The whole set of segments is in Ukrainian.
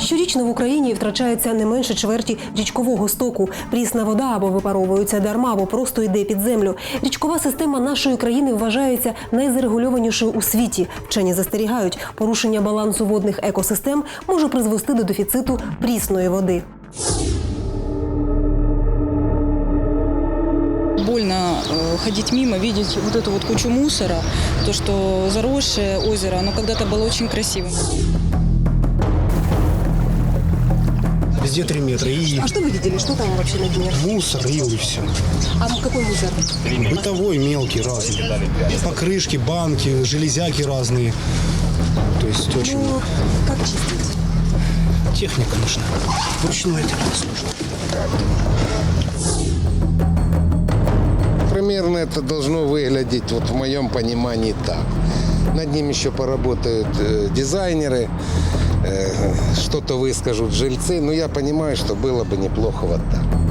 Щорічно в Україні втрачається не менше чверті річкового стоку. Прісна вода або випаровується дарма, або просто йде під землю. Річкова система нашої країни вважається найзарегульованішою у світі. Вчені застерігають, порушення балансу водних екосистем може призвести до дефіциту прісної води. Больно э, ходить мимо, видеть вот эту вот кучу мусора, то, что заросшее озеро, оно когда-то было очень красивым. Везде 3 метра. И что вы видели? Что там вообще на дне? мусор, и все. А какой мусор? Бытовой мелкий разный. Покрышки, банки, железяки разные. То есть очень много. как чистить? Техника нужна. Вручную это сложно. Примерно это должно выглядеть, вот в моем понимании, так. Над ним еще поработают э, дизайнеры, э, что-то выскажут жильцы. Но я понимаю, что было бы неплохо вот так.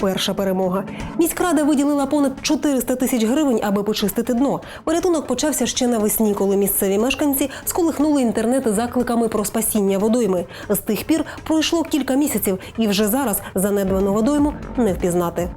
Перша перемога. Міськрада виділила понад 400 тисяч гривень, аби почистити дно. Порятунок почався ще навесні, коли місцеві мешканці сколихнули інтернет закликами про спасіння водойми. З тих пір пройшло кілька місяців, і вже зараз занедбану водойму не впізнати.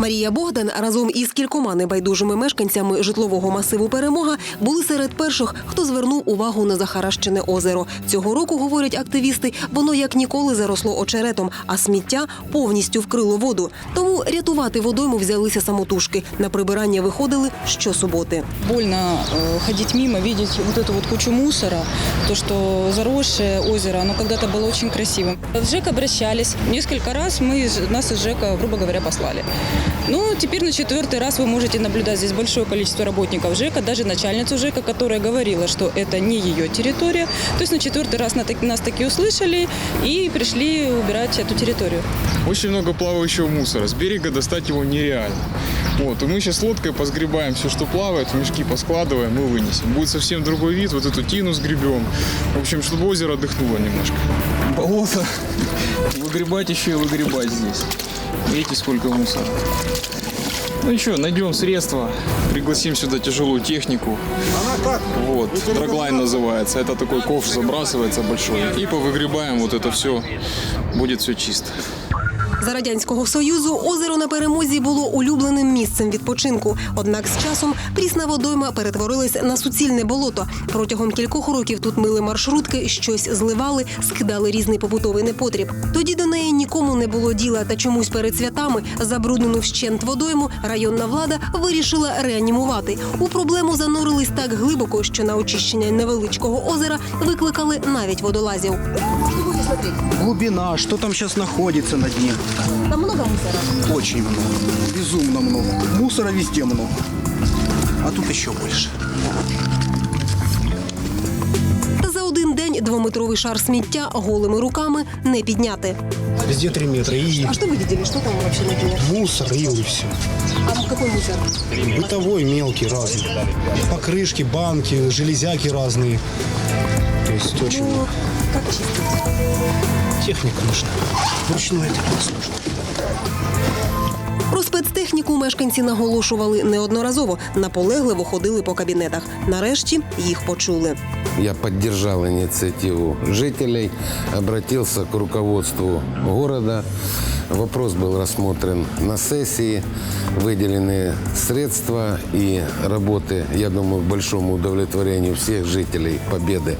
Марія Богдан разом із кількома небайдужими мешканцями житлового масиву Перемога були серед перших, хто звернув увагу на захаращене озеро. Цього року, говорять активісти, воно як ніколи заросло очеретом, а сміття повністю вкрило воду. Тому рятувати водойму взялися самотужки. На прибирання виходили щосуботи. Больно э, ходить мимо, видеть вот эту вот кучу мусора, то, что заросшее озеро, оно когда-то было очень красивым. В ЖЭК обращались. Несколько раз мы, из- нас из ЖЭКа, грубо говоря, послали. Ну, теперь на четвертый раз вы можете наблюдать здесь большое количество работников ЖЭКа, даже начальницу ЖЭКа, которая говорила, что это не ее территория. То есть на четвертый раз нас таки услышали и пришли убирать эту территорию. Очень много плавающего мусора. С берега достать его нереально. Вот, и мы сейчас лодкой позгребаем все, что плавает, в мешки поскладываем и вынесем. Будет совсем другой вид, вот эту тину сгребем. В общем, чтобы озеро отдохнуло немножко. Болото. Выгребать еще и выгребать здесь. Видите, сколько мусора. Ну ничего, найдем средства, пригласим сюда тяжелую технику. Вот, драглайн называется. Это такой ковш забрасывается большой. И повыгребаем вот это все. Будет все чисто. За радянського союзу озеро на перемозі було улюбленим місцем відпочинку. Однак з часом прісна водойма перетворилась на суцільне болото. Протягом кількох років тут мили маршрутки, щось зливали, скидали різний побутовий непотріб. Тоді до неї нікому не було діла, та чомусь перед святами забруднену вщент водойму районна влада вирішила реанімувати. У проблему занурились так глибоко, що на очищення невеличкого озера викликали навіть водолазів глубина, что там сейчас находится на дне. Там много мусора. Очень много. Безумно много. Мусора везде много. А тут еще больше. Та за один день двометровий шар сміття голими руками не підняти. Везде 3 метра. И что вы видели? Что там вообще на дне? мусор, и все. А какой мусор? Бытовой мелкий разный. Покрышки, банки, железяки разные. То есть очень много. как чистить? Техника нужна. Вручную это сложно. Про спецтехніку мешканці наголошували неодноразово, наполегливо ходили по кабінетах. Нарешті їх почули. Я підтримав ініціативу жителей, обратился к руководству города. Вопрос был рассмотрен на сессии, выделены средства и работы, я думаю, к большому удовлетворению всех жителей Победы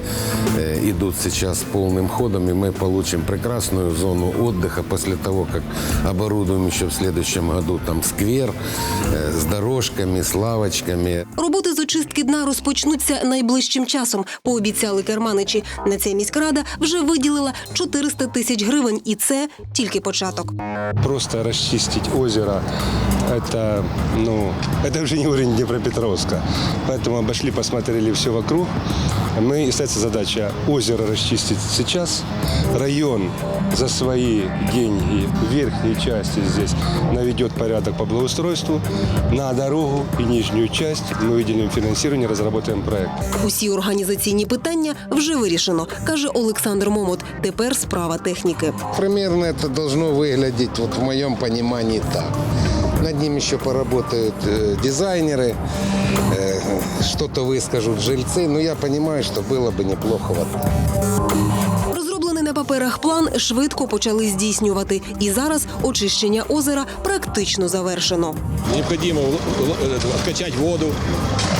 э, идут сейчас полным ходом, и мы получим прекрасную зону отдыха после того, как оборудуем еще в следующем году там сквер э, с дорожками, с лавочками. Роботи з очистки дна розпочнуться найближчим часом. Пообіцяли керманичі. На це міськрада вже виділила 400 тисяч гривень, і це тільки початок. Просто расчистить озеро, это, ну, это уже не уровень Днепропетровска. Поэтому обошли, посмотрели все вокруг. Мы, и ставится задача озеро расчистить сейчас, район за свои деньги в верхней части здесь наведет порядок по благоустройству, на дорогу и нижнюю часть мы выделим финансирование, разработаем проект. Усі організаційні питання вже вирішено, каже Олександр Момот. Тепер справа техніки. Примерно это должно выглядеть, вот в моем понимании, так. Над ним еще поработают э, дизайнеры, э, что-то выскажут жильцы. Но я понимаю, что было бы неплохо вот так. Розроблений на паперах план швидко почали здійснювати. І зараз очищення озера практично завершено. Необходимо л- л- э, откачать воду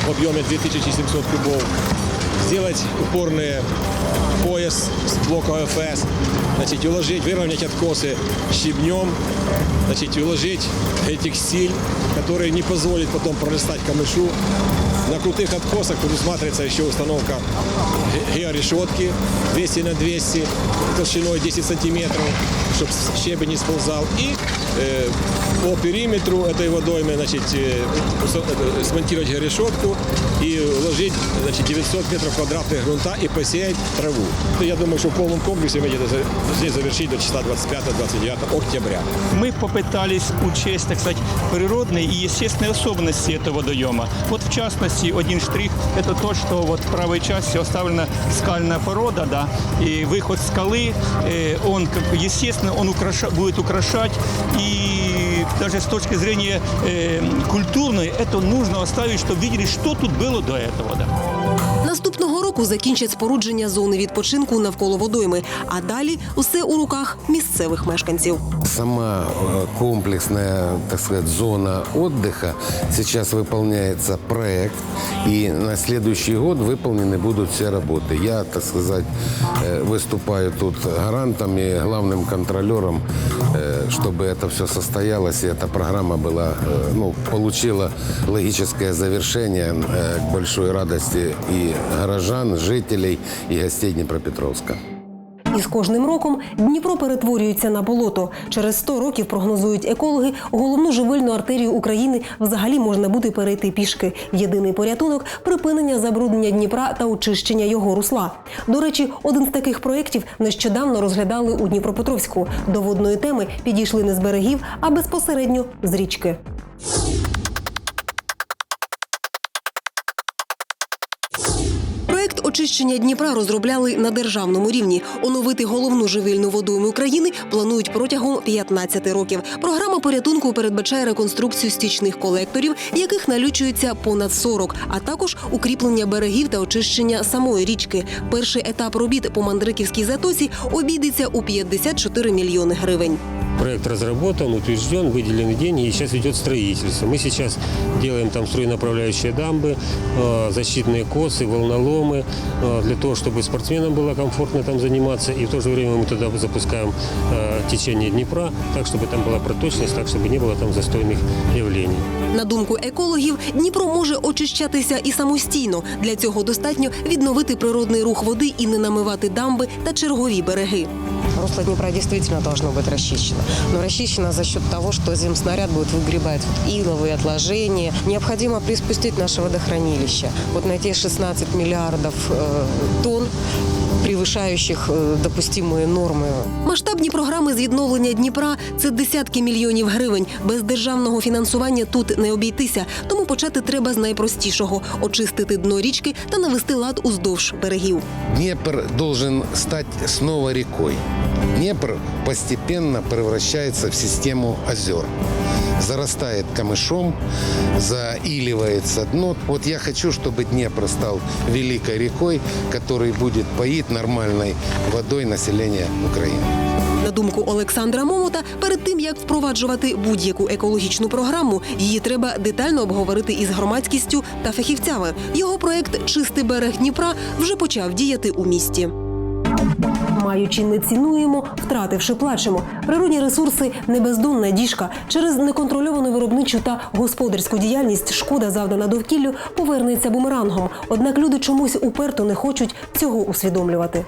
в объеме 2700 кубов, сделать упорный пояс с блока ОФС, значит, уложить, выровнять откосы щебнем, значит, уложить текстиль, который не позволит потом пролистать камышу. На крутых откосах предусматривается еще установка ге- георешетки 200 на 200 толщиной 10 сантиметров, чтобы щебень не сползал. И э, по периметру этой водоймы значит, э, усо- э, смонтировать георешетку и вложить значит, 900 метров квадратных грунта и посеять траву. Я думаю, что в полном комплексе мы где-то за- здесь завершить до числа 25-29 октября. мы попытались учесть, так сказать, природные и естественные особенности этого водоема. Вот в частности, один штрих – это то, что вот в правой части оставлена скальная порода, да, и выход скалы, э, он, как бы, естественно, он украша- будет украшать, и даже с точки зрения э, культурной это нужно оставить, чтобы видели, что тут было до этого, да. Наступного року закінчать спорудження зони відпочинку навколо водойми. А далі усе у руках місцевих мешканців. Сама э, комплексная, так сказать, зона отдыха. Сейчас выполняется проект, и на следующий год выполнены будут все работы. Я, так сказать, э, выступаю тут гарантом и главным контролером, э, чтобы это все состоялось, и эта программа была, э, ну, получила логическое завершение э, к большой радости и горожан, жителей, и гостей Днепропетровска. З кожним роком Дніпро перетворюється на болото. Через 100 років прогнозують екологи. Головну живильну артерію України взагалі можна буде перейти пішки. Єдиний порятунок припинення забруднення Дніпра та очищення його русла. До речі, один з таких проєктів нещодавно розглядали у Дніпропетровську. До водної теми підійшли не з берегів, а безпосередньо з річки. Очищення Дніпра розробляли на державному рівні. Оновити головну живильну водойму України планують протягом 15 років. Програма порятунку передбачає реконструкцію стічних колекторів, яких налічується понад 40, а також укріплення берегів та очищення самої річки. Перший етап робіт по Мандриківській затоці обійдеться у 54 мільйони гривень. Проект разработан, утвержден, выделены деньги, и сейчас идет строительство. Мы сейчас делаем там струйнаправляющие дамбы, э, защитные косы, волноломы, э, для того, чтобы спортсменам было комфортно там заниматься, и в то же время мы туда запускаем э, течение Днепра, так, чтобы там была проточность, так, чтобы не было там застойных явлений. На думку екологів, Дніпро може очищатися і самостійно. Для цього достатньо відновити природний рух води і не намивати дамби та чергові береги. Русло Днепра действительно должно быть расчищено. Но расчищено за счет того, что земснаряд будет выгребать вот иловые отложения. Необходимо приспустить наше водохранилище. Вот на те 16 миллиардов э, тонн, превышающих э, допустимые нормы Масштабні програми з відновлення Дніпра це десятки мільйонів гривень. Без державного фінансування тут не обійтися. Тому почати треба з найпростішого очистити дно річки та навести лад уздовж берегів. Днепр должен стать снова рекой. Днепр постепенно превращается в систему озер. Зарастает камышом, заиливается дно. Вот я хочу, чтобы Днепр стал великой рекой, который будет поить нормальной водой население Украины. На думку Олександра Момота, перед тим як впроваджувати будь-яку екологічну програму, її треба детально обговорити із громадськістю та фахівцями. Його проект Чистий берег Дніпра вже почав діяти у місті. Маючи не цінуємо, втративши плачемо. Природні ресурси не бездонна діжка. Через неконтрольовану виробничу та господарську діяльність шкода завдана довкіллю повернеться бумерангом. Однак люди чомусь уперто не хочуть цього усвідомлювати.